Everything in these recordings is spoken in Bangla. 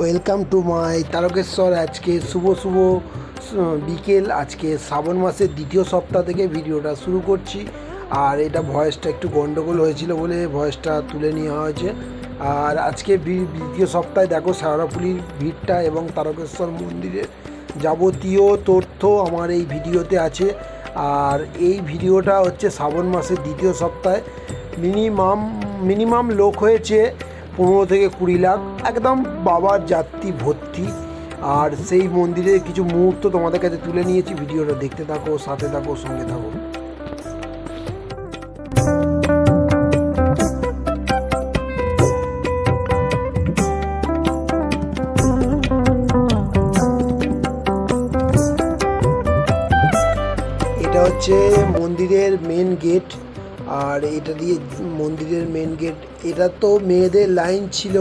ওয়েলকাম টু মাই তারকেশ্বর আজকে শুভ শুভ বিকেল। আজকে শ্রাবণ মাসের দ্বিতীয় সপ্তাহ থেকে ভিডিওটা শুরু করছি। আর এটা ভয়েসটা একটু গন্ডগোল হয়েছিল বলে ভয়েসটা তুলে নেওয়া হয়েছে। আর আজকে দ্বিতীয় সপ্তাহে দেখো সারাপুলির ভিড়টা এবং তারকেশ্বর মন্দিরের যাবতীয় তথ্য আমার এই ভিডিওতে আছে। আর এই ভিডিওটা হচ্ছে শ্রাবণ মাসের দ্বিতীয় সপ্তাহে। মিনিমাম মিনিমাম লোক হয়েছে পনেরো থেকে কুড়ি লাখ। একদম বাবার যাত্রী ভর্তি। আর সেই মন্দিরের কিছু মুহূর্ত তোমাদের কাছে তুলে নিয়েছি। ভিডিওটা দেখতে থাকো, সাথে থাকো, সঙ্গে থাকো। হচ্ছে মন্দিরের মেন গেট আর এটা দিয়ে মন্দিরের মেন গেট এটা তো মেয়েদের লাইন ছিল,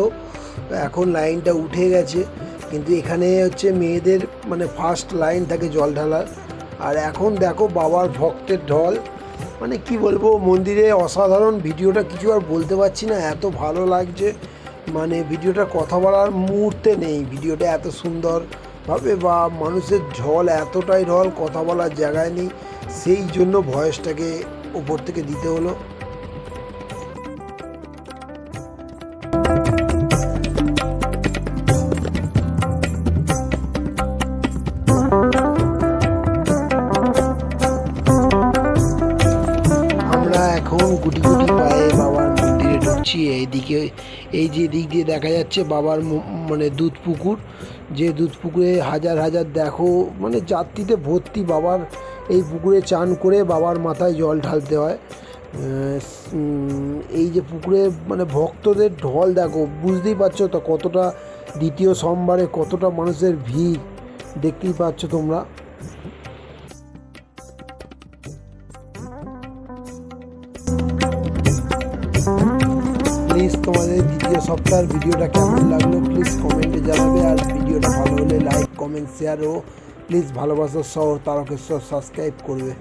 এখন লাইনটা উঠে গেছে, কিন্তু এখানে হচ্ছে মেয়েদের মানে ফার্স্ট লাইন থাকে জল ঢালার, আর এখন দেখো বাবার ভক্তের ঢল মানে কি বলব, মন্দিরে অসাধারণ ভিডিওটা কিছু আর বলতে পারছি না, এত ভালো লাগছে মানে ভিডিওটা কথা বলার মুহূর্তে নেই, ভিডিওটা এত সুন্দরভাবে বা মানুষের ঢল এতটাই ঢল, কথা বলার জায়গায় নেই সেই জন্য ভয়েসটাকে উপর থেকে দিতে হলো। আমরা এখন গুটি গুটি পায়ে বাবার ঢুকছি এইদিকে, এই যে দিক দিয়ে দেখা যাচ্ছে বাবার মানে দুধ পুকুর। যে দুধ পুকুরে হাজার হাজার দেখো মানে যাত্রীতে ভর্তি বাবার এই পুকুরে চান করে বাবার মাথায় জল ঢালতে হয়। এই যে পুকুরে মানে ভক্তদের ঢল দেখো, বুঝতেই পারছ তো কতটা দ্বিতীয় সোমবারে কতটা মানুষের ভিড়, দেখতেই পাচ্ছ তোমরা। প্লিজ তোমাদের দ্বিতীয় সপ্তাহের ভিডিওটা কেমন লাগল? প্লিজ কমেন্টে জানাবে আর ভিডিওটা ভালো হলে লাইক কমেন্ট শেয়ার ও প্লিজ ভালোবাসার সহ তারকেশ্বর সাবস্ক্রাইব করবে।